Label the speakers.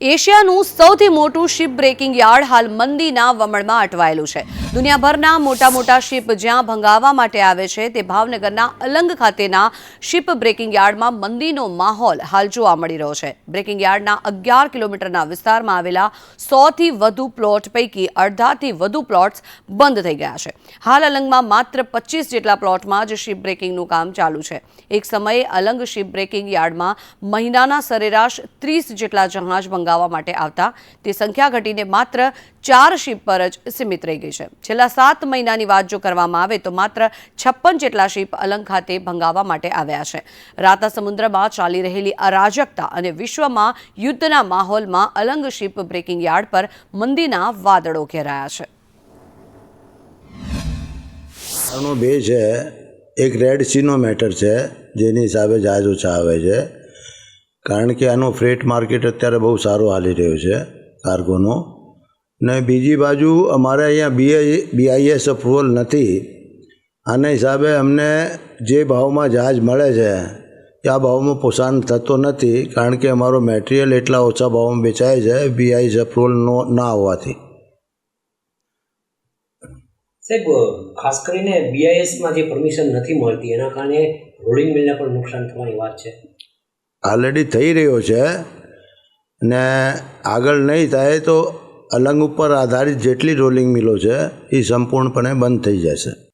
Speaker 1: એશિયાનું સૌથી મોટું ship breaking yard હાલ મંદીના વમણમાં અટવાયેલું છે. દુનિયાભરના મોટા મોટા શિપ જ્યાં ભંગાવવા માટે આવે છે તે ભાવનગરના અલંગ ખાતેના શિપ બ્રેકિંગ યાર્ડમાં મંદીનો માહોલ હાલ જોવા મળી રહ્યો છે. બ્રેકિંગ યાર્ડના અગિયાર કિલોમીટરના વિસ્તારમાં આવેલા સોથી વધુ પ્લોટ પૈકી અડધાથી વધુ પ્લોટ્સ બંધ થઈ ગયા છે. હાલ અલંગમાં માત્ર પચીસ જેટલા પ્લોટમાં જ શિપ બ્રેકિંગનું કામ ચાલુ છે. એક સમયે અલંગ શિપ બ્રેકિંગ યાર્ડમાં મહિનાના સરેરાશ ત્રીસ જેટલા જહાજ ભંગાવવા માટે આવતા, તે સંખ્યા ઘટીને માત્ર ચાર શિપ પર જ સીમિત રહી ગઈ છે. છેલ્લા સાત મહિનાની વાત જો કરવામાં આવે તો માત્ર છપ્પન જેટલા શિપ અલંગ ખાતે ભંગાવવા માટે આવ્યા છે. રાતા સમુદ્રમાં ચાલી રહેલી અરાજકતા અને વિશ્વમાં યુદ્ધના માહોલમાં અલંગ શિપ બ્રેકિંગ યાર્ડ પર મંદીના વાદળો ઘેરાયા છે.
Speaker 2: આનો બે છે, એક રેડ સીનો મેટર છે, જેની હિસાબે જહાજ ઓછા આવે છે. કારણ કે આનો ફ્રેટ માર્કેટ અત્યારે બહુ સારો હાલી રહ્યો છે કાર્ગોનો ને બીજી બાજુ અમારે અહીંયા બીઆઈ બીઆઈએસ અપ્રુવલ નથી. આના હિસાબે અમને જે ભાવમાં જહાજ મળે છે એ આ ભાવમાં પોષણ થતો નથી કારણ કે અમારો મેટેરિયલ એટલા ઓછા ભાવમાં વેચાય છે બીઆઈએસ અપ્રુવલ નો ના હોવાથી.
Speaker 3: સાહેબ ખાસ કરીને બીઆઈએસમાં જે પરમિશન નથી મળતી એના કારણે રોલિંગ મિલને પણ નુકસાન થવાની વાત છે.
Speaker 2: ઓલરેડી થઈ રહ્યો છે ને આગળ નહીં થાય તો અલંગ ઉપર આધારિત જેટલી રોલિંગ મિલો છે એ સંપૂર્ણપણે બંધ થઈ જશે.